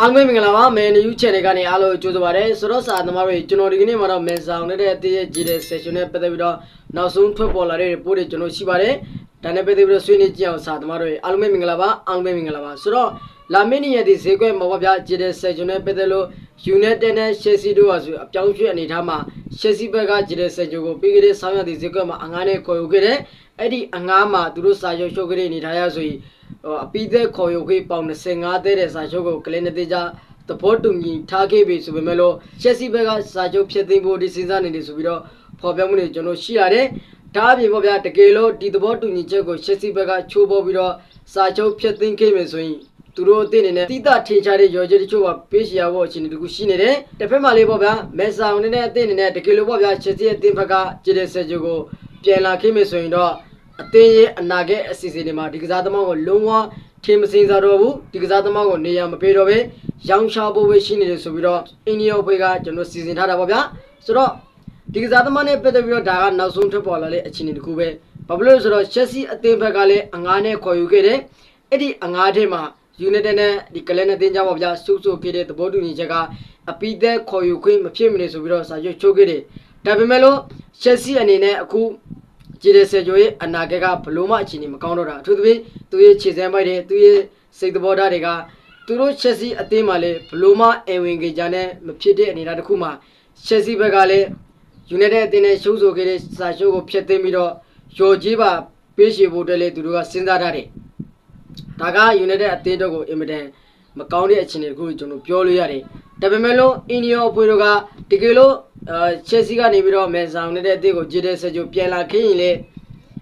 အားလုံးပဲမင်္ဂလာပါမယ်နယူး channel ကနေအားလုံးကြိုဆိုပါရစေဆိုတော့စာသမားတွေကျွန်တော်ဒီကနေ့မှာတော့မယ်ဆောင်တဲ့အတည့်ရဲ့ကြည့်တဲ့ session နဲ့ပတ်သက်ပြီးတော့နောက်ဆုံးထွက်ပေါ်လာတဲ့ report တွေကျွန်တော်ရှိပါတယ်ဒါနဲ့ပတ်သက်ပြီးတော့ဆွေးနွေးကြည့်အောင်စာသမားတွေအားလုံးပဲမင်္ဂလာပါအားလုံးပဲမင်္ဂလာပါဆိုတော့လာမင်းနေ့ရက်ဒီဈေးကွက်မှာပေါ့ဗျာကြည့်တဲ့ session နဲ့ပတ်သက်လို့ United နဲ့ Chelsea တို့ဟာဆိုအပြောင်းရွှေ့အနေထားမှာ Chelsea ဘက်ကကြည့်တဲ့ session ကိုပြီးခဲ့တဲ့ဆောင်းရသည့်ဈေးကွက်မှာအငားနဲ့ခေါ်ယူခဲ့တယ်အဲ့ဒီအငားမှာသူတို့စာချုပ်ရှုပ်ခဲ့တဲ့အနေထားရဆိုရင်ဟိုအပိသက်ခေါ်ယူခဲ့ပေါင်25တဲ့တဲ့စာချုပ်ကိုကလင်းနေတဲ့ကြသဘောတူညီထားခဲ့ပြီဆိုပေမဲ့လို့ Chelsea ဘက်ကစာချုပ်ဖြစ်သိမ်းဖို့ဒီစဉ်းစားနေတယ်ဆိုပြီးတော့ဖော်ပြမှုတွေကျွန်တော်ရှိရတယ်ဒါအပြင်ပေါ့ဗျာတကယ်လို့ဒီသဘောတူညီချက်ကို Chelsea ဘက်ကချိုးပေါ်ပြီးတော့စာချုပ်ဖြစ်သိမ်းခဲ့မယ်ဆိုရင် သူတို့အသင်းအနေနဲ့တိတထင်ရှားတဲ့ရော်ချက်တချို့ကပေးရှရဖို့အခြေအနေတခုရှိနေတယ်။တစ်ဖက်မှာလေးပေါ့ဗျာမက်ဆာအနေနဲ့အသင်းအနေနဲ့တကယ်လို့ပေါ့ဗျာ Chelsea အသင်းဘက်ကကြည့်တဲ့ဆက်ချုပ်ကိုပြန်လာခဲ့မယ်ဆိုရင်တော့အသင်းရဲ့အနာဂတ်အစီအစဉ်တွေမှာဒီကစားသမားကိုလုံးဝထင်မစင်စားတော့ဘူးဒီကစားသမားကိုနေရာမပေးတော့ပဲရောင်းချဖို့ပဲရှိနေတယ်ဆိုပြီးတော့အင်ဒီယိုဘေးကကျွန်တော်စီစဉ်ထားတာပေါ့ဗျာဆိုတော့ဒီကစားသမားနဲ့ပတ်သက်ပြီးတော့ဒါကနောက်ဆုံးထွက်ပေါ်လာတဲ့အခြေအနေတစ်ခုပဲဘာဖြစ်လို့လဲဆိုတော့ Chelsea အသင်းဘက်ကလည်းအငားနဲ့ခေါ်ယူခဲ့တယ်အဲ့ဒီအငားထဲမှာ United နဲ့ဒီကလန်နဲ့တင်ကြပါဗျာစုစုခဲ့တဲ့သဘောတူညီချက်ကအပိသက်ခေါ်ယူခွင့်မဖြစ်မနေဆိုပြီးတော့စာချုပ်ချုပ်ခဲ့တယ်ဒါပေမဲ့လို့ Chelsea အနေနဲ့အခုဂျီရဆယ်ဂျိုရဲ့အနာဂတ်ကဘလို့မှအခြေအနေမကောင်းတော့တာအထူးသဖြင့်သူရဲ့ခြေစမ်းပိုက်တွေသူရဲ့စိတ်သဘောထားတွေကသူတို့ Chelsea အသင်းမှာလည်းဘလို့မှအဝင်ကြကြနဲ့မဖြစ်တဲ့အနေအထားတစ်ခုမှာ Chelsea ဘက်ကလည်း United အသင်းနဲ့ရှုံးဆိုခဲ့တဲ့စာချုပ်ကိုဖျက်သိမ်းပြီးတော့ရော်ကြီးပါပေးရှေဖို့အတွက်လည်းသူတို့ကစဉ်းစားထားတယ် ဒါက United အသင်းတော့ကိုအင်မတန်မကောင်းတဲ့အခြေအနေတစ်ခုကိုကျွန်တော်ပြောလို့ရတယ်။ဒါပေမဲ့လို့ India အဖွဲ့တို့ကတကယ်လို့အဲ Chelsea ကနေပြီးတော့မယ်ဆောင်နေတဲ့အသင်းကိုဂျေတဲ့ဆက်ကြပြန်လာခင်းရင်လေ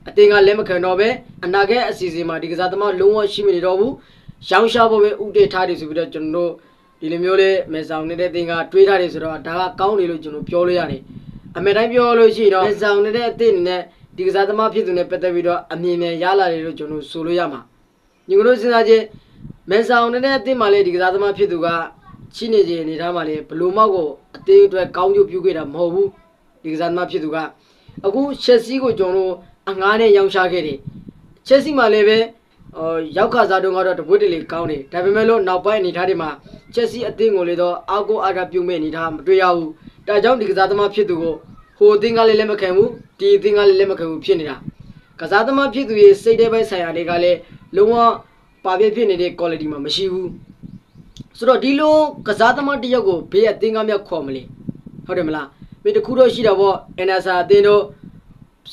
အသင်းကလက်မခံတော့ပဲအနာဂတ်အစီအစဉ်မှာဒီကစားသမားလုံးဝရှိမနေတော့ဘူး။ရောင်းချဖို့ပဲဥတည်ထားတယ်ဆိုပြီးတော့ကျွန်တော်တို့ဒီလိုမျိုးလေးမယ်ဆောင်နေတဲ့အသင်းကတွေးထားတယ်ဆိုတော့ဒါကကောင်းတယ်လို့ကျွန်တော်ပြောလို့ရတယ်။အမေတိုင်းပြောလို့ရှိရင်တော့မယ်ဆောင်နေတဲ့အသင်းနဲ့ဒီကစားသမားဖြစ်သူနဲ့ပတ်သက်ပြီးတော့အမြင်မြန်ရလာတယ်လို့ကျွန်တော်ဆိုလို့ရမှာ။ ညီကတို့စဉ်းစားချင်းမဲဆောင်နဲ့တဲ့အသင်းမှာလေဒီကစားသမားဖြစ်သူကရှိနေခြင်းအနေထားမှာလေဘလိုမောက်ကိုအသင်းအတွက်ကောင်းကျိုးပြုခဲ့တာမဟုတ်ဘူးဒီကစားသမားဖြစ်သူကအခုချက်စီကိုကျွန်တော်တို့အငားနဲ့ရောင်းချခဲ့တယ်ချက်စီမှာလည်းပဲအော်ရောက်ခါစားတုန်းကတော့တပွတ်တလေကောင်းတယ်ဒါပေမဲ့လို့နောက်ပိုင်းအနေထားတွေမှာချက်စီအသင်းကိုလေတော့အောက်ကိုအားကပြုမဲ့အနေထားမတွေ့ရဘူးဒါကြောင့်ဒီကစားသမားဖြစ်သူကိုဟိုအသင်းကလည်းလက်မခံဘူးဒီအသင်းကလည်းလက်မခံဘူးဖြစ်နေတာကစားသမားဖြစ်သူရဲ့စိတ်ထဲပိုင်းဆိုင်ရာတွေကလည်း လုံးဝပါပြည့်ဖြစ်နေတဲ့ quality မှာမရှိဘူးဆိုတော့ဒီလိုကစားသမားတစ်ယောက်ကိုဘေးအသင်းကမြတ်ခေါ်မလဲဟုတ်တယ်မလားမင်းတခုတော့ရှိတာပေါ့အန်နာဆာအသင်းတို့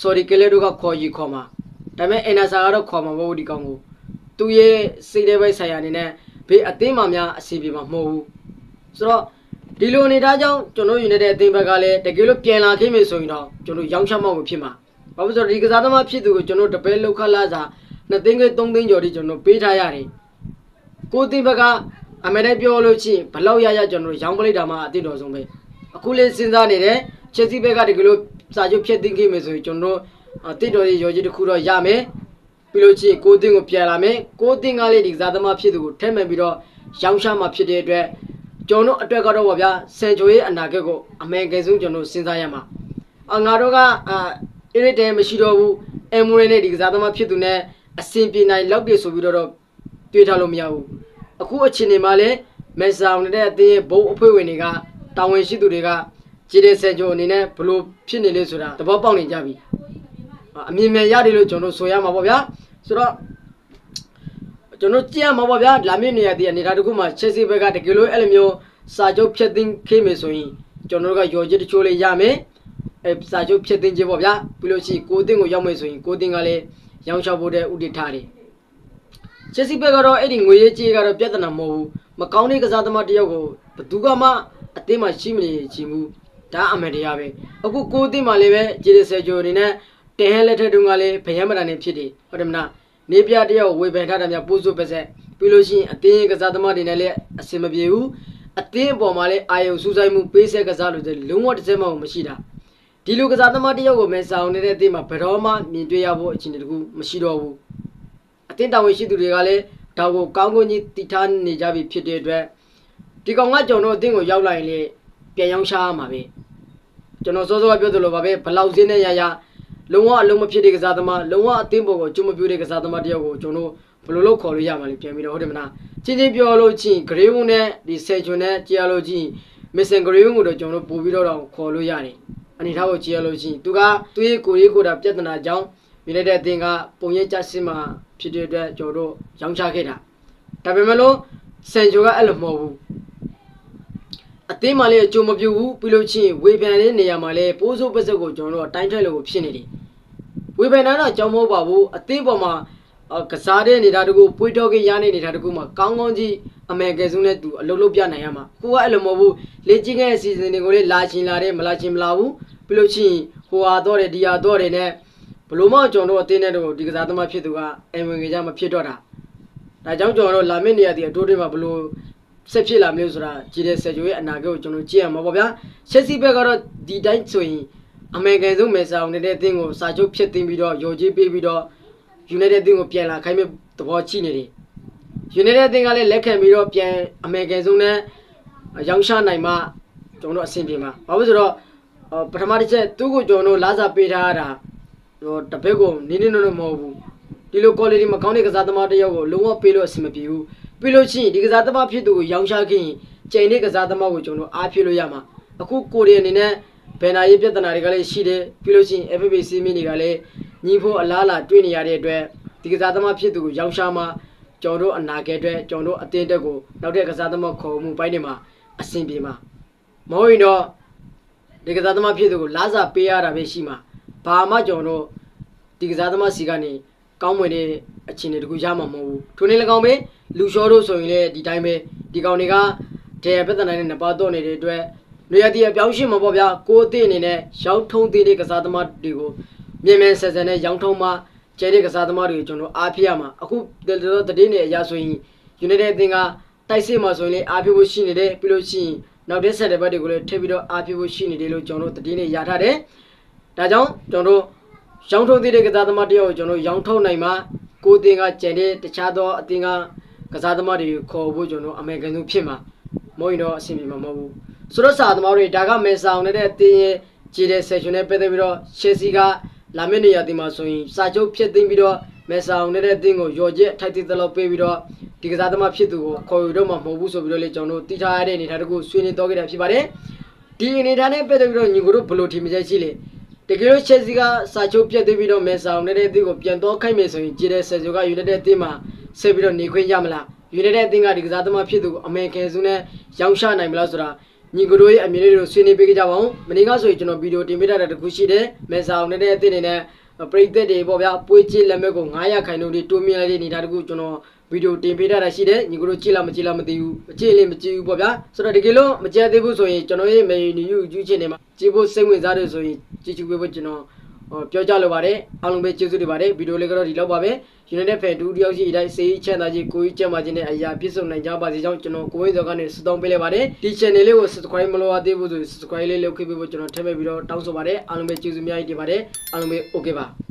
sorry ကလေးတို့ကခေါ်ကြီးခေါ်မှာဒါပေမဲ့အန်နာဆာကတော့ခေါ်မှာမဟုတ်ဘူးဒီကောင်ကိုသူရဲ့စိတ်ထဲပိုင်းဆိုင်ရာအနေနဲ့ဘေးအသင်းမှာများအစီအပြေမှာမဟုတ်ဘူးဆိုတော့ဒီလိုအနေထားကြောင့်ကျွန်တော်ယူနေတဲ့အသင်းဘက်ကလည်းတကယ်လို့ပြန်လာခဲ့မယ်ဆိုရင်တော့ကျွန်တော်ရောင်းချမောက်ကိုဖြစ်မှာဘာလို့လဲဆိုတော့ဒီကစားသမားဖြစ်သူကိုကျွန်တော်တပဲလောက်ခလာစား 2သိန်းခွဲ3သိန်းကျော်ထိကျွန်တော်ပေးထားရတယ်ကိုသိန်းဘက်ကအမေတိုင်းပြောလို့ချင်းဘလောက်ရရကျွန်တော်ရောင်းပလိုက်တာမှအတိတော်ဆုံးပဲအခုလေးစဉ်းစားနေတယ်ချက်စီဘက်ကဒီကလိုစာချုပ်ဖြတ်သိမ်းခဲ့မယ်ဆိုရင်ကျွန်တော်အတိတော်ရဲ့ရော်ကြီးတစ်ခုတော့ရမယ်ပြီးလို့ချင်းကိုသိန်းကိုပြန်လာမယ်ကိုသိန်းကလေးဒီကစားသမားဖြစ်သူကိုထဲမှန်ပြီးတော့ရောင်းချမှာဖြစ်တဲ့အတွက်ကျွန်တော်အတွက်ကတော့ဗောဗျာစန်ချိုရဲ့အနာဂတ်ကိုအမေကယ်ဆုံးကျွန်တော်စဉ်းစားရမှာအငါတို့ကအာ irritate မရှိတော့ဘူးအမ်မိုရဲနဲ့ဒီကစားသမားဖြစ်သူနဲ့ အဆင်ပြေနိုင်လောက်တယ်ဆိုပြီးတော့တွေးထားလို့မရဘူးအခုအချိန်နေမှာလဲမက်ဆောင်နေတဲ့အသင်းရဲ့ဘုံအဖွဲ့ဝင်တွေကတာဝန်ရှိသူတွေကဂျီတဲ့ဆန်ဂျိုအနေနဲ့ဘလို့ဖြစ်နေလဲဆိုတာသဘောပေါက်နေကြပြီအာအမြင်မြန်ရတယ်လို့ကျွန်တော်ဆိုရမှာပေါ့ဗျာဆိုတော့ကျွန်တော်ကြည့်ရမှာပေါ့ဗျာလာမည့်နေရာတည်းအနေထားတစ်ခုမှာချက်စီဘက်ကတကယ်လို့အဲ့လိုမျိုးစာချုပ်ဖြတ်သိမ်းခေးမယ်ဆိုရင်ကျွန်တော်တို့ကရော်ချစ်တချို့လေးရမယ်အဲစာချုပ်ဖြစ်တင်ခြင်းပေါ့ဗျာပြီးလို့ရှိရင်ကိုတင်ကိုရောက်မယ်ဆိုရင်ကိုတင်ကလည်း ရောင်းချဖို့တဲ့ဥတည်ထားတယ်ချက်စီဘက်ကတော့အဲ့ဒီငွေရေးကြေးကတော့ပြဿနာမဟုတ်ဘူးမကောင်းတဲ့ကစားသမားတစ်ယောက်ကိုဘယ်သူကမှအတင်းမှရှိမနေချင်ဘူးဒါအမှန်တရားပဲအခုကိုတင်မှလည်းပဲဂျေရဆယ်ဂျိုအနေနဲ့တင်ဟဲလက်ထက်တုန်းကလည်းဗယံမတန်နေဖြစ်တယ်ဟုတ်တယ်မလားနေပြတစ်ယောက်ဝေဖန်ထားတာများပိုးစိုးပါဆက်ပြီးလို့ရှိရင်အတင်းကစားသမားတွေနဲ့လည်းအဆင်မပြေဘူးအတင်းအပေါ်မှာလည်းအာယုံစူးစိုက်မှုပေးဆက်ကစားလို့လုံးဝတစ်စက်မှမရှိတာ ဒီလိုကစားသမားတစ်ယောက်ကိုမဲဆောင်နေတဲ့အသင်းမှာဘယ်တော့မှမြင်တွေ့ရဖို့အခြေအနေတခုမရှိတော့ဘူးအသင်းတာဝန်ရှိသူတွေကလည်းဒါကိုကောင်းကောင်းကြီးတည်ထားနေကြပြီဖြစ်တဲ့အတွက်ဒီကောင်ကကျွန်တော်အသင်းကိုရောက်လာရင်လေပြန်ရောက်ရှားရမှာပဲကျွန်တော်စောစောကပြောသလိုပါပဲဘလောက်စင်းနဲ့ရရလုံးဝအလုံးမဖြစ်တဲ့ကစားသမားလုံးဝအသင်းပေါ်ကိုကျွတ်မပြိုးတဲ့ကစားသမားတစ်ယောက်ကိုကျွန်တော်ဘယ်လိုလုပ်ခေါ်လို့ရမှာလဲပြန်ပြီးတော့ဟုတ်တယ်မလားချင်းချင်းပြောလို့ချင်းဂရေးဝုန်းနဲ့ဒီဆယ်ချွန်နဲ့ကြည်ရလို့ချင်းမစ်ဆန်ဂရေးဝုန်းကိုတော့ကျွန်တော်တို့ပို့ပြီးတော့တော့ခေါ်လို့ရတယ် အနေထားကိုကြည်ရလို့ချင်းသူကသူ့ရဲ့ကိုယ်ရေးကိုယ်တာပြဿနာကြောင့်မြင်လိုက်တဲ့အသင်ကပုံရိပ်ကြစစ်မှာဖြစ်တဲ့အတွက်ကျွန်တော်တို့ရောင်းချခဲ့တာဒါပေမဲ့လို့ဆန်ချိုကအဲ့လိုမဟုတ်ဘူးအသင်းမှလည်းအကျိုးမပြုဘူးပြီးလို့ချင်းဝေဖန်တဲ့နေရာမှာလည်းပိုးစိုးပစက်ကိုကျွန်တော်တို့အတိုင်းထိုက်လို့ကိုဖြစ်နေတယ်ဝေဖန်တာတော့ကြောင်းမဟုတ်ပါဘူးအသင်းပေါ်မှာအော် ကစားတဲ့နေတာတကူပွေးတော့ကိရနေနေတာတကူမှာကောင်းကောင်းကြီးအမေကယ်စုနဲ့သူအလုပ်လုပ်ပြနိုင်ရမှာကိုကအဲ့လိုမဟုတ်ဘူးလေ့ကျင့်ခဲ့တဲ့အစီအစဉ်တွေကိုလည်းလာချင်လာတယ်မလာချင်မလာဘူးပြီးလို့ချင်းဟိုဟာတော့တယ်ဒီဟာတော့တယ်နဲ့ဘလို့မှကျွန်တော်တို့အသင်းနဲ့တော့ဒီကစားသမားဖြစ်သူကအမ်ဝင်ကြမဖြစ်တော့တာဒါကြောင့်ကျွန်တော်တို့လာမယ့်နေရာဒီအတိုးတွေမှာဘလို့ဆက်ဖြစ်လာမလို့ဆိုတာကြည်တဲ့ဆက်ဂျိုရဲ့အနာဂတ်ကိုကျွန်တော်ကြည့်ရမှာပေါ့ဗျာချက်စီဘက်ကတော့ဒီတိုင်းဆိုရင်အမေရိကန်ဆုံးမယ်ဆောင်နေတဲ့အသင်းကိုစာချုပ်ဖြစ်သိမ်းပြီးတော့ရော်ကြီးပေးပြီးတော့ United အသင်းကိုပြန်လာခိုင်းမဲ့သဘောချိနေတယ် United အသင်းကလည်းလက်ခံပြီးတော့ပြန်အမေရိကန်ဆုံးနဲ့ရောင်းချနိုင်မှကျွန်တော်တို့အဆင်ပြေမှာဘာလို့ဆိုတော့အော်ပထမတစ်ချက်သူ့ကိုကျွန်တော်တို့လာစာပေးထားတာဟိုတစ်ဘက်ကိုနင်းနေလို့မဟုတ်ဘူးဒီလို quality မကောင်းတဲ့ကစားသမားတစ်ယောက်ကိုလုံးဝပေးလို့အဆင်မပြေဘူးပြီးလို့ရှိရင်ဒီကစားသမားဖြစ်သူကိုရောင်းချခင်ကျိန်တဲ့ကစားသမားကိုကျွန်တော်အားဖြစ်လို့ရမှာအခုကိုရီးယားအနေနဲ့ဘယ်နာရေးပြဿနာတွေကလည်းရှိတယ်ပြီးလို့ရှိရင် FFP စီးမင်းတွေကလည်း ညီဖို့အလားအလာတွေ့နေရတဲ့အတွက်ဒီကစားသမားဖြစ်သူကိုရောင်းချမှကျွန်တော်တို့အနာဂတ်အတွက်ကျွန်တော်တို့အသင်းတက်ကိုနောက်တဲ့ကစားသမားခေါ်မှုပိုင်းတွေမှာအဆင်ပြေမှာမဟုတ်ရင်တော့ဒီကစားသမားဖြစ်သူကိုလာစာပေးရတာပဲရှိမှာဘာမှကျွန်တော်တို့ဒီကစားသမားစီကနေကောင်းမွန်တဲ့အခြေအနေတခုရမှာမဟုတ်ဘူးထိုနည်း၎င်းပဲလူရှောတို့ဆိုရင်လည်းဒီတိုင်းပဲဒီကောင်တွေကဒေပြဿနာနဲ့နှစ်ပါးတော့နေတဲ့အတွက်နေရာတည်းအပြောင်းရှင်းမှာပေါ့ဗျာကိုအသည့်အနေနဲ့ရောင်းထုံးသေးတဲ့ကစားသမားတွေကို မြင်မြန်ဆန်ဆန်နဲ့ရောင်းထုံးမှကျဲတဲ့ကစားသမားတွေကိုကျွန်တော်အားဖြစ်ရမှာအခုတော်တော်တည်နေအရာဆိုရင် United အသင်းကတိုက်စစ်မှာဆိုရင်လည်းအားဖြစ်ဖို့ရှိနေတယ်ပြီးလို့ရှိရင်နောက်တဲ့ဆက်တဲ့ဘက်တွေကိုလည်းထည့်ပြီးတော့အားဖြစ်ဖို့ရှိနေတယ်လို့ကျွန်တော်တို့တည်နေရထားတယ်ဒါကြောင့်ကျွန်တော်တို့ရောင်းထုတ်သေးတဲ့ကစားသမားတယောက်ကိုကျွန်တော်တို့ရောင်းထုတ်နိုင်မှာကိုယ်တင်ကကျန်တဲ့တခြားသောအတင်ကကစားသမားတွေခေါ်ဖို့ကျွန်တော်အမေရိကန်ဆုံးဖြစ်မှာမဟုတ်ရင်တော့အဆင်ပြေမှာမဟုတ်ဘူးဆိုတော့စာသမားတွေဒါကမဲဆောင်နေတဲ့အတင်ရဲ့ခြေတဲ့ session နဲ့ပတ်သက်ပြီးတော့ Chelsea က လာမယ့်နေရာဒီမှာဆိုရင်စာချုပ်ဖြစ်သိမ်းပြီးတော့မဲဆောင်နေတဲ့အတင်ကိုရော်ချက်ထိုက်တည်သလောက်ပေးပြီးတော့ဒီကစားသမားဖြစ်သူကိုခေါ်ယူတော့မှမဟုတ်ဘူးဆိုပြီးတော့လေကျွန်တော်တို့တိထားရတဲ့အနေထားတခုဆွေးနွေးတော့ခဲ့တာဖြစ်ပါတယ်ဒီအနေထားနဲ့ပတ်သက်ပြီးတော့ညီကိုတို့ဘယ်လိုထင်မြင်ချက်ရှိလဲတကယ်လို့ချက်စီကစာချုပ်ပြတ်သေးပြီးတော့မဲဆောင်နေတဲ့အသင်းကိုပြန်တော့ခိုက်မယ်ဆိုရင်ကြည်တဲ့ဆက်စုက United အသင်းမှာဆက်ပြီးတော့နေခွင့်ရမလား United အသင်းကဒီကစားသမားဖြစ်သူအမေကန်စုနဲ့ရောင်းချနိုင်မလားဆိုတာ ညီကိုတို့ရဲ့အမြင်လေးတွေကိုဆွေးနွေးပေးကြပါဦးမနေ့ကဆိုရင်ကျွန်တော်ဗီဒီယိုတင်ပေးထားတဲ့တခုရှိတယ်မဲဆောင်နေတဲ့အသင်းတွေနဲ့ပရိသတ်တွေပေါ့ဗျာပွေးချစ်လက်မဲ့ကို900ခိုင်နှုန်းတွေတိုးမြင့်လိုက်တဲ့နေတာတခုကျွန်တော်ဗီဒီယိုတင်ပေးထားတာရှိတယ်ညီကိုတို့ကြည့်လားမကြည့်လားမသိဘူးမကြည့်လည်းမကြည့်ဘူးပေါ့ဗျာဆိုတော့တကယ်လို့မကြည့်သေးဘူးဆိုရင်ကျွန်တော်ရဲ့ menu ယူကျူးချင်နေမှာကြည့်ဖို့စိတ်ဝင်စားတယ်ဆိုရင်ကြည့်ချူပေးဖို့ကျွန်တော်ဟော ပြောကြလိုပါတယ်အားလုံးပဲကျေးဇူးတင်ပါတယ်ဗီဒီယိုလေးကတော့ဒီလောက်ပါပဲ United Fan 2တယောက်ရှိအတိုင်းစေးချမ်းသာကြီးကိုကြီးကျမ်းမာခြင်းနဲ့အရာပြည့်စုံနိုင်ကြပါစေကြောင်းကျွန်တော်ကိုဝင်းစောကနေစတောင်းပေးလိုက်ပါတယ်ဒီ channel လေးကို subscribe မလုပ်ရသေးဘူးဆို subscribe လေးလုပ်ခဲ့ပေးဖို့ကျွန်တော်ထည့်မဲ့ပြီးတော့တောင်းဆိုပါတယ်အားလုံးပဲကျေးဇူးအများကြီးတင်ပါတယ်အားလုံးပဲ okay ပါ